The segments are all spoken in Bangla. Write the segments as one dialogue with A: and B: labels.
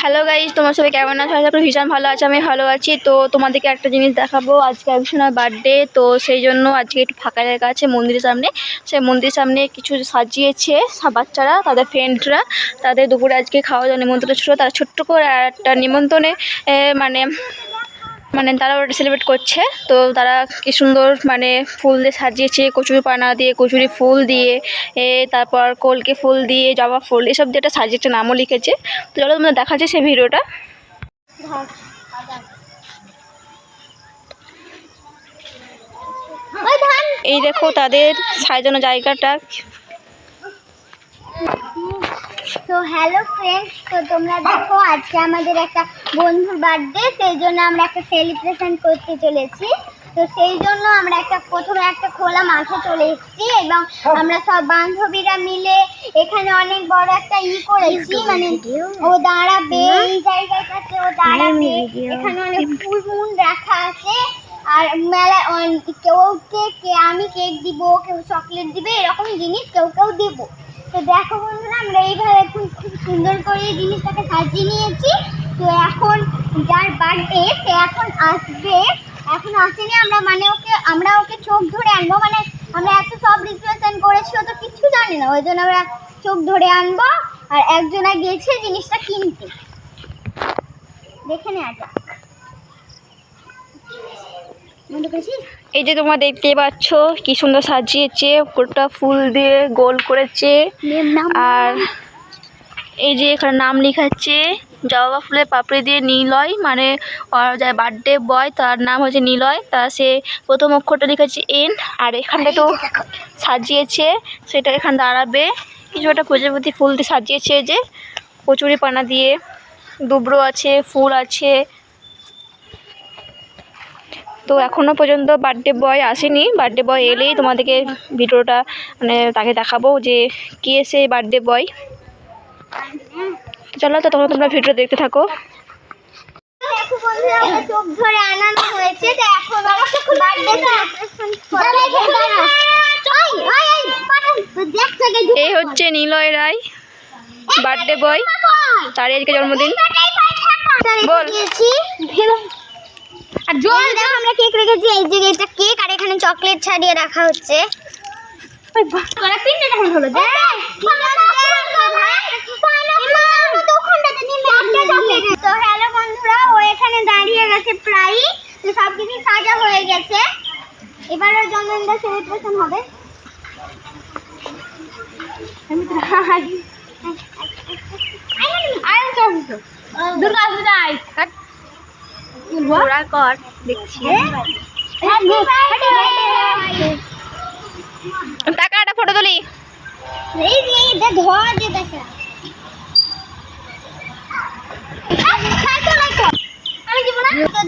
A: হ্যালো গাইজ তোমার সবাই কেমন আছো? আশা করি ভীষণ ভালো আছে, আমি ভালো আছি। তো তোমাদেরকে একটা জিনিস দেখাবো, আজকে একজনের বার্থডে তো সেই জন্য আজকে একটু ফাঁকা জায়গা আছে মন্দিরের সামনে। সেই মন্দিরের সামনে কিছু সাজিয়েছে বাচ্চারা, তাদের ফ্রেন্ডরা তাদের দুপুরে আজকে খাওয়া দাওয়া নিমন্ত্রণ ছিল। তারা ছোট্ট করে একটা নিমন্ত্রণে মানে মানে তারা ওটা সেলিব্রেট করছে। তো তারা কি সুন্দর মানে ফুল দিয়ে সাজিয়েছে, কচুরি পানা দিয়ে, কচুরি ফুল দিয়ে, এ তারপর কলকে ফুল দিয়ে, জবা ফুল, এসব দিয়ে একটা সাজিয়েছে, নামও লিখেছে। তো চলো তোমরা দেখাচ্ছে সেই ভিডিওটা। এই দেখো তাদের সাজানো জায়গাটা
B: তো হ্যালো ফ্রেন্ডস তো তোমরা দেখো আজকে আমাদের একটা বন্ধুর বার্থডে সেই জন্য আমরা একটা সেলিব্রেশন করতে চলেছি। তো সেই জন্য আমরা একটা প্রথমে একটা খোলা মাঠে চলে এসেছি এবং আমরা সব বান্ধবীরা মিলে এখানে অনেক বড় একটা ই করেছি। মানে ও দাঁড়াবে এই জায়গাটাতে ও দাঁড়াবে। এখানে অনেক ফুল মুন রাখা আছে। আর মেলা কেউ কেক আমি কেক দিব কেউ চকলেট দিবে এরকম জিনিস কেউ কেউ দেবো। তো দেখো বন্ধুরা, আমরা এইভাবে খুব খুব সুন্দর করে জিনিসটাকে সাজিয়ে নিয়েছি। তো এখন যার বার্থডে সে এখন আসবে। এখন আসেনি, আমরা মানে ওকে, আমরা ওকে চোখ ধরে আনব। মানে আমরা এত সব রিপ্রেজেন্ট করেছি, ও তো কিছু জানি না। ওই জন্য আমরা চোখ ধরে আনব আর একজনা গেছে জিনিসটা কিনতে। দেখে নেওয়া যাক।
A: এই যে তোমরা দেখতে পাচ্ছ কি সুন্দর সাজিয়েছে গোটা ফুল দিয়ে গোল করেছে। আর এই যে এখানে নাম লেখাচ্ছে জবা ফুলের পাপড়ি দিয়ে নীলয় মানে বার্থডে বয় তার নাম হচ্ছে নীলয় তা সে প্রথম অক্ষরটা লিখেছে এন আর এখানটা একটু সাজিয়েছে সেটা এখানে দাঁড়াবে। কিছু একটা প্রজাপতি ফুল দিয়ে সাজিয়েছে যে কচুরি পানা দিয়ে দুবড়ো আছে ফুল আছে তো এখনও পর্যন্ত বার্থডে বয় আসেনি। বার্থডে বয় এলেই তোমাদেরকে ভিডিওটা মানে তাকে দেখাবো যে কে এসে বার্থডে বয় চলো, তো তখন তোমরা ভিডিও দেখতে থাকো। এই হচ্ছে নিলয় রায় বার্থডে বয় তার আজকে জন্মদিন। বল।
B: জল দেখো আমরা কেক রেখেছি এই যে এটা কেক আর এখানে চকলেট ছাড়িয়ে রাখা হচ্ছে হলো তো হ্যালো বন্ধুরা ও এখানে দাঁড়িয়ে গেছে প্রায় তো সব কিছু সাজা হয়ে গেছে এবার ওর জন্মদিনটা সেলিব্রেশন হবে দুর্গা পূজায়
A: ওরা কর দেখছি। টাকা একটা ফটো তুলি।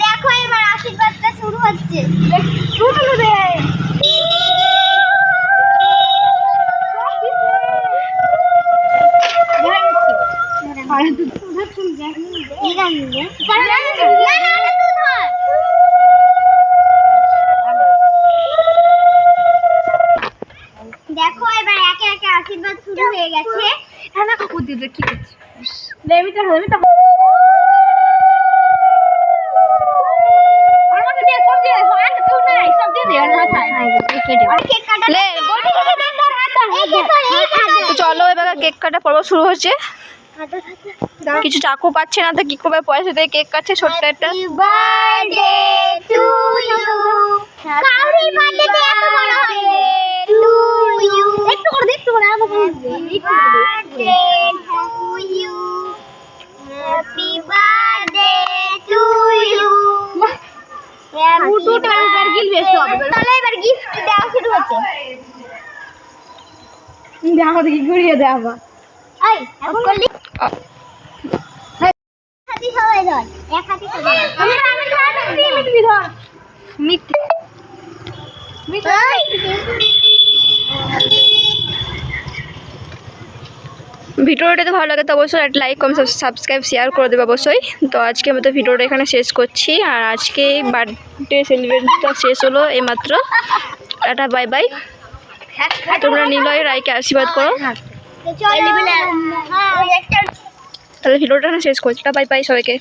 B: দেখা এবার আশীর্বাদটা শুরু হচ্ছে হয়ে গেছে
A: হ্যাঁ কি করছি চলো এবার কেক কাটা পর্ব শুরু হচ্ছে। কিছু চাকু পাচ্ছে না তো কি করবে? পয়সা দিয়ে কেক কাটছে ছোট্ট একটা।
B: বার্থডে টু ইউ দেওয়া শুরু হচ্ছে। এই এখন করলি হাতি সবাই ধর এক হাতি সবাই আমি আমি ধর তুমি
A: মিথ্যে। ভিডিওটা যদি ভালো লাগে তো অবশ্যই একটা লাইক কম সাবস্ক্রাইব শেয়ার করে দেবে অবশ্যই। তো আজকে আমি তো ভিডিওটা এখানে শেষ করছি আর আজকে বার্থডে সেলিব্রেশনটা শেষ হলো এইমাত্র। একটা বাই বাই তোমরা নিলয় রায়কে আশীর্বাদ করো।
B: তো হ্যাঁ।
A: তাহলে ভিডিওটা এখানে শেষ করছি। বাই বাই সবাইকে।